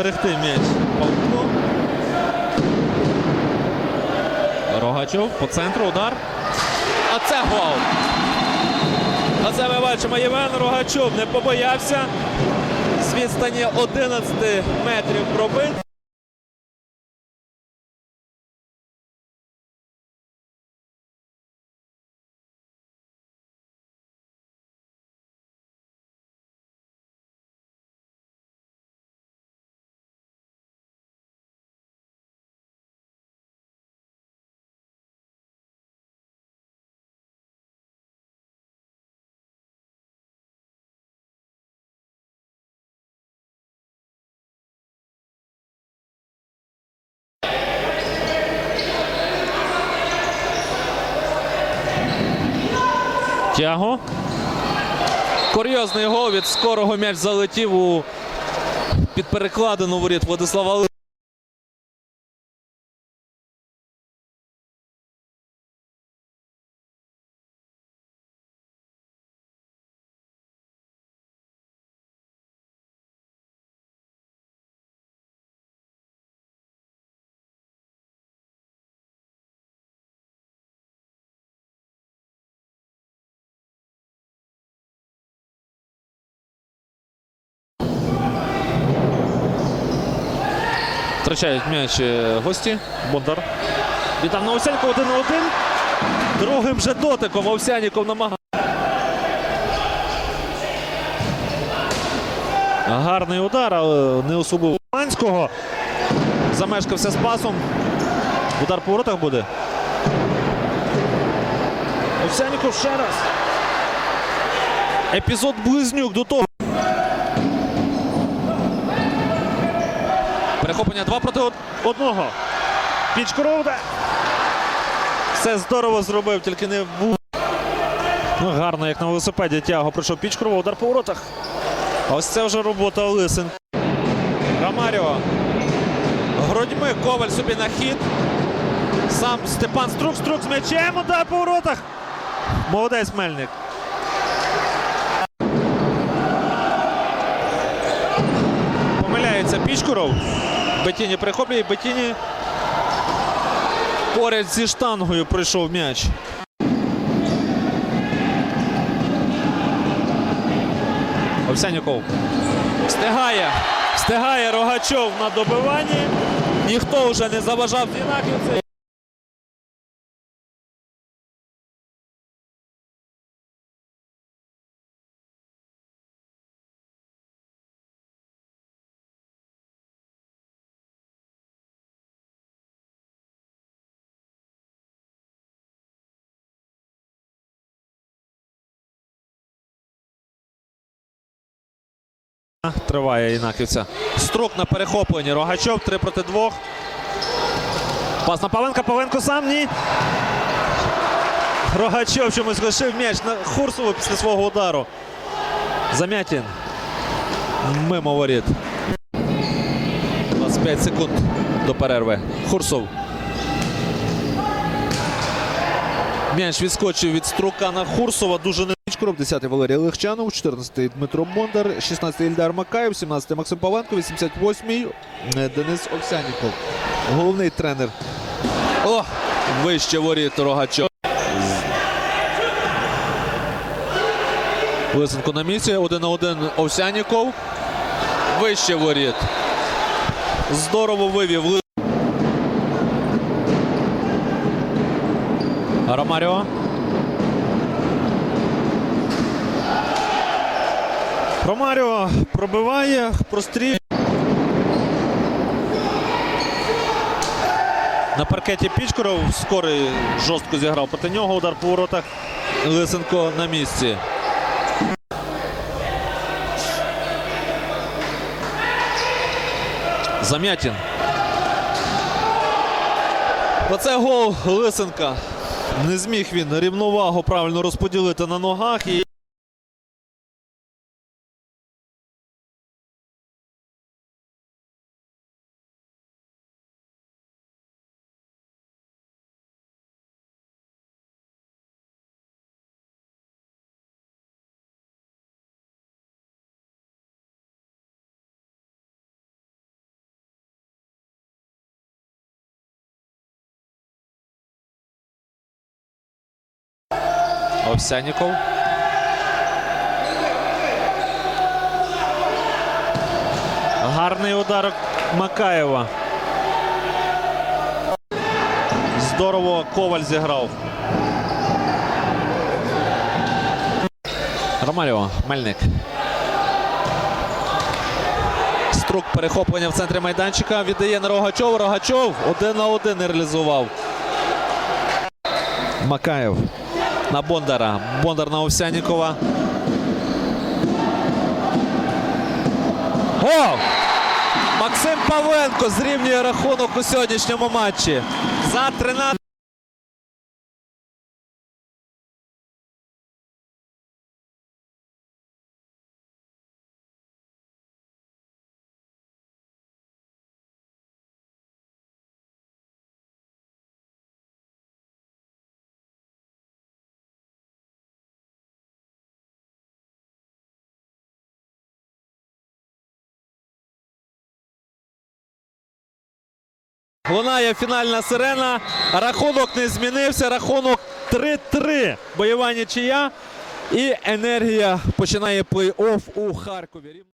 Берегти м'яч Павло. Рогачов по центру удар. А це гол. А це ми бачимо Євген Рогачов не побоявся. З відстані 11 метрів пробив. Тяго. Курйозний гол від скорого м'яч залетів у під перекладину воріт Владислава Втрачають м'яч е, гості. Бондар. Вітав на Овсянько один на один. Другим же дотиком Овсяніков намагає. Гарний удар, але не особливо Ланського. Замешкався з пасом. Удар по воротах буде. Овсяніков ще раз. Епізод близнюк до того. Перехоплення 2 проти 1. Пічкоровда. Все здорово зробив, тільки не був. Ну, гарно, як на велосипеді тяго пройшов Пічкорова, удар по воротах. Ось це вже робота Лисин. Ромаріо. Грудьми Коваль собі на хід. Сам Степан Струк, Струк з м'ячем, удар по воротах. Молодець Мельник. Помиляється Пічкуров. Бетіні прихоплює. Бетіні поряд зі штангою пройшов м'яч. Овсяніков. Встигає. Встигає Рогачов на добиванні. Ніхто вже не заважав Зінаківця. Триває Інаківця. Струк на перехопленні. Рогачов 3 проти 2. Пас на Павленка. Павленко сам ні. Рогачов чомусь лишив м'яч на Хурсову після свого удару. Замятін. Мимо воріт. 25 секунд до перерви. Хурсов. М'яч відскочив від струка на Хурсова. Дуже не Кров 10 Валерій Легчанов, 14-й Дмитро Бондар, 16-й Ільдар Макаєв, 17-й Максим Павленко, 88-й Денис Овсяніков. Головний тренер. О! Вище воріт Рогачов. Лисенко на місці. Один на один Овсяніков. Вище воріт. Здорово вивів. Ромаріо. Ромаріо пробиває, прострілює. На паркеті Пічкоров скорий жорстко зіграв проти нього. Удар по воротах. Лисенко на місці. Замятін. Оце гол Лисенка. Не зміг він рівновагу правильно розподілити на ногах. І Овсяніков. Гарний удар Макаєва. Здорово Коваль зіграв. Ромаліо, Мельник. Струк перехоплення в центрі майданчика. Віддає на Рогачов. Рогачов один на один реалізував. Макаєв на Бондара. Бондар на Овсянікова. О! Максим Павленко зрівнює рахунок у сьогоднішньому матчі. За 13. Лунає фінальна сирена. Рахунок не змінився. Рахунок 3-3. Бойова нічия. І енергія починає плей-офф у Харкові.